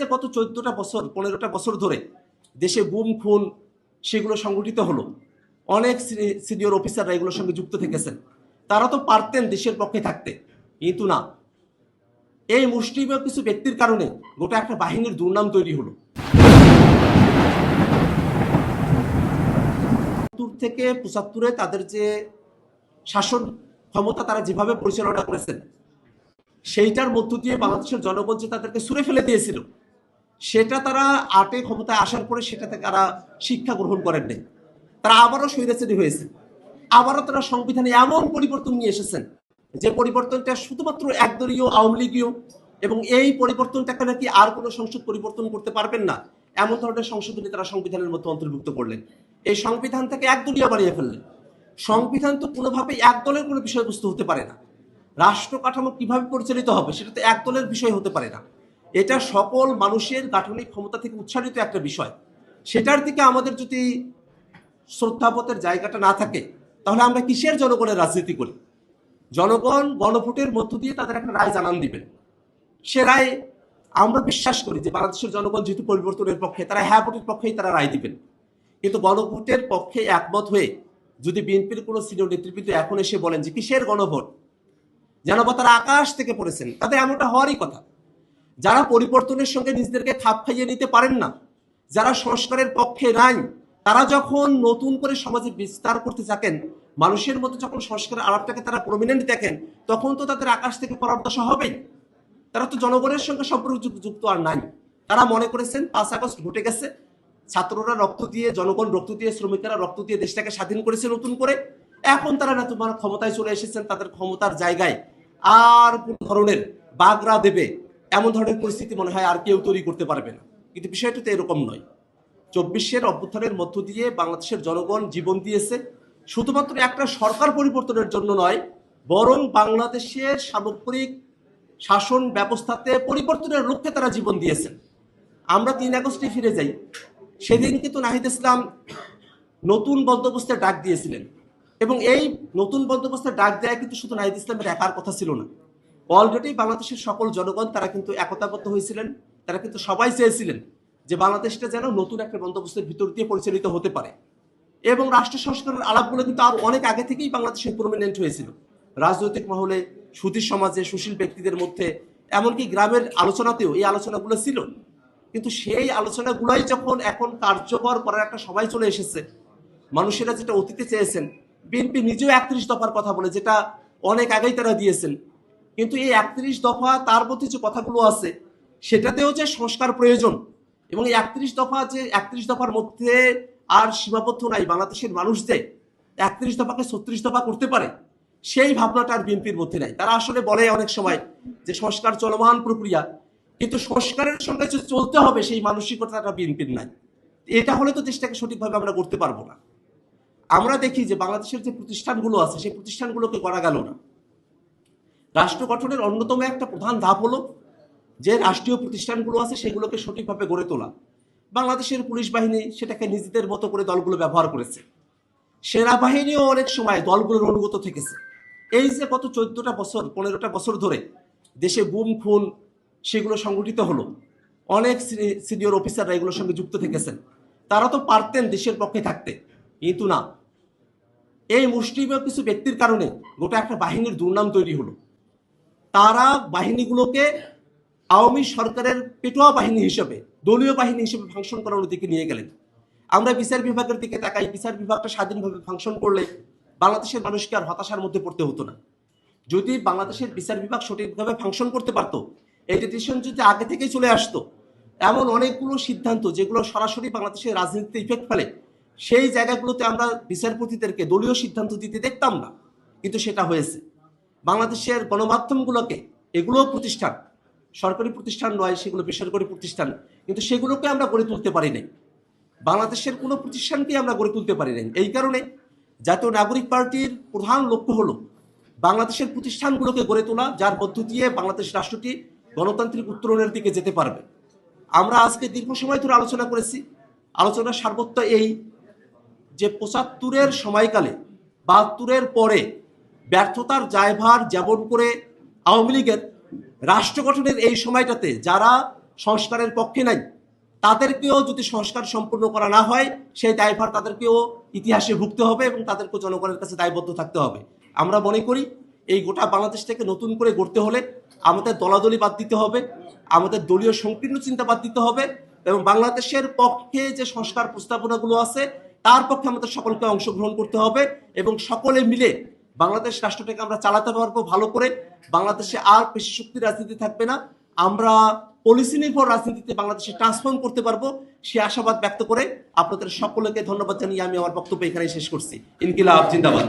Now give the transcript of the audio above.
যে গত চোদ্দটা বছর, পনেরোটা বছর ধরে দেশে গুম খুন সেগুলো সংগঠিত হলো। অনেক সিনিয়র অফিসাররা এগুলোর সঙ্গে যুক্ত থেকেছেন। তারা তো পারতেন দেশের পক্ষে থাকতে। কিন্তু না। এই মুষ্টিমেয় কিছু ব্যক্তির কারণে গোটা একটা বাহিনীর দুর্নাম তৈরি হলো। থেকে পঁচাত্তরে তাদের যে শাসন ক্ষমতা তারা যেভাবে পরিচালনা করেছেন, সেইটার মধ্য দিয়ে বাংলাদেশের জনগণ যে তাদেরকে সুরে ফেলে দিয়েছিল সেটা তারা আটে ক্ষমতায় আসার পরে সেটাতে তারা শিক্ষা গ্রহণ করেন নাই। তারা আবারও স্বৈরাচারী হয়েছে। আবারও তারা সংবিধানে এমন পরিবর্তন নিয়ে এসেছেন যে পরিবর্তনটা শুধুমাত্র একদলীয় আওয়ামী লীগীয় এবং এই পরিবর্তনটাকে নাকি আর কোনো সংসদ পরিবর্তন করতে পারবেন না, এমন ধরনের সংশোধনী তারা সংবিধানের মধ্যে অন্তর্ভুক্ত করলেন। এই সংবিধান থেকে একদলীয় বানিয়ে ফেললেন। সংবিধান তো কোনোভাবেই এক দলের কোনো বিষয়বস্তু হতে পারে না। রাষ্ট্র কাঠামো কীভাবে পরিচালিত হবে সেটা তো এক দলের বিষয় হতে পারে না। এটা সকল মানুষের গাঠনিক ক্ষমতা থেকে উচ্চারিত একটা বিষয়। সেটার দিকে আমাদের যদি শ্রদ্ধাবোধের জায়গাটা না থাকে, তাহলে আমরা কিসের জনগণের রাজনীতি করি? জনগণ গণভোটের মধ্য দিয়ে তাদের একটা রায় জানান দিবেন। সে রায় আমরা বিশ্বাস করি যে বাংলাদেশের জনগণ যেহেতু পরিবর্তনের পক্ষে, তারা হ্যাঁ ভোটের পক্ষেই তারা রায় দিবেন। কিন্তু গণভোটের পক্ষে একমত হয়ে যদি বিএনপির কোনো সিনিয়র নেতৃবৃন্দ এখন এসে বলেন যে কিসের গণভোট? যেন বা তারা আকাশ থেকে পড়েছেন, তাদের এমনটা হওয়ারই কথা। যারা পরিবর্তনের সঙ্গে নিজেদেরকে খাপ খাইয়ে নিতে পারেন না, যারা সংস্কারের পক্ষে নাই, তারা যখন নতুন করে সমাজে বিস্তার করতে থাকেন, মানুষের মধ্যে যখন সংস্কারের আলাপটাকে তারা প্রমিনেন্ট দেখেন, তখন তো তাদের আকাশ থেকে পড়ার দশা হবেই। তারা তো জনগণের সঙ্গে সম্পর্ক যুক্ত- আর নাই। তারা মনে করেছেন পাঁচ আগস্ট ঘটে গেছে, ছাত্ররা রক্ত দিয়ে, জনগণ রক্ত দিয়ে, শ্রমিকেরা রক্ত দিয়ে দেশটাকে স্বাধীন করেছে নতুন করে। এখন তারা না তোমার ক্ষমতায় চলে এসেছেন, তাদের ক্ষমতার জায়গায়। আর কোন ধরনের বাগরা দেবে এমন ধরনের পরিস্থিতি মনে হয় আর কেউ তৈরি করতে পারবে না। কিন্তু বিষয়টা তো এরকম নয়। চব্বিশের অভ্যুত্থানের মধ্য দিয়ে বাংলাদেশের জনগণ জীবন দিয়েছে। শুধুমাত্র একটা সরকার পরিবর্তনের জন্য নয়, বরং বাংলাদেশের সামগ্রিক শাসন ব্যবস্থাতে পরিবর্তনের লক্ষ্যে তারা জীবন দিয়েছেন আমরা তিন আগস্টে ফিরে যাই। সেদিন কিন্তু নাহিদ ইসলাম নতুন বন্দোবস্তের ডাক দিয়েছিলেন। এবং এই নতুন বন্দোবস্তের ডাক দেয় কিন্তু শুধু নাহিদ ইসলামের একার কথা ছিল না। অলরেডি বাংলাদেশের সকল জনগণ তারা কিন্তু একতাবদ্ধ হয়েছিলেন, তারা কিন্তু সবাই চেয়েছিলেন যে বাংলাদেশটা যেন নতুন একটা বন্দোবস্তের ভিতর দিয়ে পরিচালিত হতে পারে। এবং রাষ্ট্র সংস্কারের আলাপগুলো কিন্তু আর অনেক আগে থেকেই বাংলাদেশে প্রমিনেন্ট হয়েছিল। রাজনৈতিক মহলে, সুধীর সমাজে, সুশীল ব্যক্তিদের মধ্যে, এমনকি গ্রামের আলোচনাতেও এই আলোচনাগুলো ছিল। কিন্তু সেই আলোচনাগুলোই যখন এখন কার্যকর করার একটা সবাই চলে এসেছে, মানুষেরা যেটা অতীতে চেয়েছেন, বিএনপি নিজেও একত্রিশ দফার কথা বলে, যেটা অনেক আগেই তারা দিয়েছেন কিন্তু এই একত্রিশ দফা তার মধ্যে যে কথাগুলো আছে, সেটাতেও যে সংস্কার প্রয়োজন। এবং এই একত্রিশ দফা যে, একত্রিশ দফার মধ্যে আর সীমাবদ্ধ নাই বাংলাদেশের মানুষ যে, একত্রিশ দফাকে ছত্রিশ দফা করতে পারে, সেই ভাবনাটা আর বিএনপির মধ্যে নাই। তারা আসলে বলে অনেক সময় যে সংস্কার চলমান প্রক্রিয়া, কিন্তু সংস্কারের সঙ্গে যে চলতে হবে সেই মানসিকতাটা বিএনপির নাই। এটা হলে তো দেশটাকে সঠিকভাবে আমরা করতে পারব না। আমরা দেখি যে বাংলাদেশের যে প্রতিষ্ঠানগুলো আছে, সেই প্রতিষ্ঠানগুলোকে করা গেল না। রাষ্ট্র গঠনের অন্যতম একটা প্রধান ধাপ হলো যে রাষ্ট্রীয় প্রতিষ্ঠানগুলো আছে সেগুলোকে সঠিকভাবে গড়ে তোলা। বাংলাদেশের পুলিশ বাহিনী সেটাকে নিজেদের মতো করে দলগুলো ব্যবহার করেছে। সেনাবাহিনীও অনেক সময় দলগুলোর অনুগত থেকেছে। এই যে গত চোদ্দটা বছর, পনেরোটা বছর ধরে দেশে গুম খুন সেগুলো সংগঠিত হলো। অনেক সিনিয়র অফিসাররা এগুলোর সঙ্গে যুক্ত থেকেছেন। তারা তো পারতেন দেশের পক্ষে থাকতে, কিন্তু না। এই মুষ্টিমেয় কিছু ব্যক্তির কারণে গোটা একটা বাহিনীর দুর্নাম তৈরি হলো। তারা বাহিনীগুলোকে আওয়ামী সরকারের পেটোয়া বাহিনী হিসেবে, দলীয় বাহিনী হিসেবে ফাংশন করানোর দিকে নিয়ে গেলেন। আমরা বিচার বিভাগের দিকে তাকাই, বিচার বিভাগটা স্বাধীনভাবে ফাংশন করলে বাংলাদেশের মানুষকে আর হতাশার মধ্যে পড়তে হতো না। যদি বাংলাদেশের বিচার বিভাগ সঠিকভাবে ফাংশন করতে পারতো, এই ডিসিশন যদি আগে থেকেই চলে আসতো, এমন অনেকগুলো সিদ্ধান্ত যেগুলো সরাসরি বাংলাদেশের রাজনীতিতে ইফেক্ট ফেলে, সেই জায়গাগুলোতে আমরা বিচারপতিদেরকে দলীয় সিদ্ধান্ত দিতে দেখতাম না। কিন্তু সেটা হয়েছে। বাংলাদেশের গণমাধ্যমগুলোকে এগুলোও প্রতিষ্ঠান, সরকারি প্রতিষ্ঠান নয়, সেগুলো বেসরকারি প্রতিষ্ঠান, কিন্তু সেগুলোকে আমরা গড়ে তুলতে পারি নাই। বাংলাদেশের কোনো প্রতিষ্ঠানকেই আমরা গড়ে তুলতে পারি নাই। এই কারণে জাতীয় নাগরিক পার্টির প্রধান লক্ষ্য হলো বাংলাদেশের প্রতিষ্ঠানগুলোকে গড়ে তোলা, যার মধ্য দিয়ে বাংলাদেশ রাষ্ট্রটি গণতান্ত্রিক উত্তরণের দিকে যেতে পারবে। আমরা আজকে দীর্ঘ সময় ধরে আলোচনা করেছি। আলোচনার সার্বত্য এই যে পঁচাত্তরের সময়কালে, বাহাত্তরের পরে ব্যর্থতার জায়ভার যেমন করে আওয়ামী লীগের রাষ্ট্র গঠনের এই সময়টাতে যারা সংস্কারের পক্ষে নাই, তাদেরকেও যদি সংস্কার সম্পূর্ণ করা না হয়, সেই দায়ভার তাদেরকেও ইতিহাসে ভুগতে হবে এবং তাদেরকেও জনগণের কাছে দায়বদ্ধ থাকতে হবে। আমরা মনে করি এই গোটা বাংলাদেশটাকে নতুন করে গড়তে হলে আমাদের দলাদলি বাদ দিতে হবে, আমাদের দলীয় সংকীর্ণ চিন্তা বাদ দিতে হবে এবং বাংলাদেশের পক্ষে যে সংস্কার প্রস্তাবনাগুলো আছে, তার পক্ষে আমাদের সকলকে অংশগ্রহণ করতে হবে এবং সকলে মিলে বাংলাদেশ রাষ্ট্রটাকে আমরা চালাতে পারব ভালো করে। বাংলাদেশে আর পেশি শক্তি রাজনীতি থাকবে না। আমরা পলিসি নির্ভর রাজনীতিতে বাংলাদেশে ট্রান্সফর্ম করতে পারব, সে আশাবাদ ব্যক্ত করে। আপনাদের সকলকে ধন্যবাদ জানিয়ে আমি আমার বক্তব্য এখানে শেষ করছি। ইনকিলাব, জিন্দাবাদ।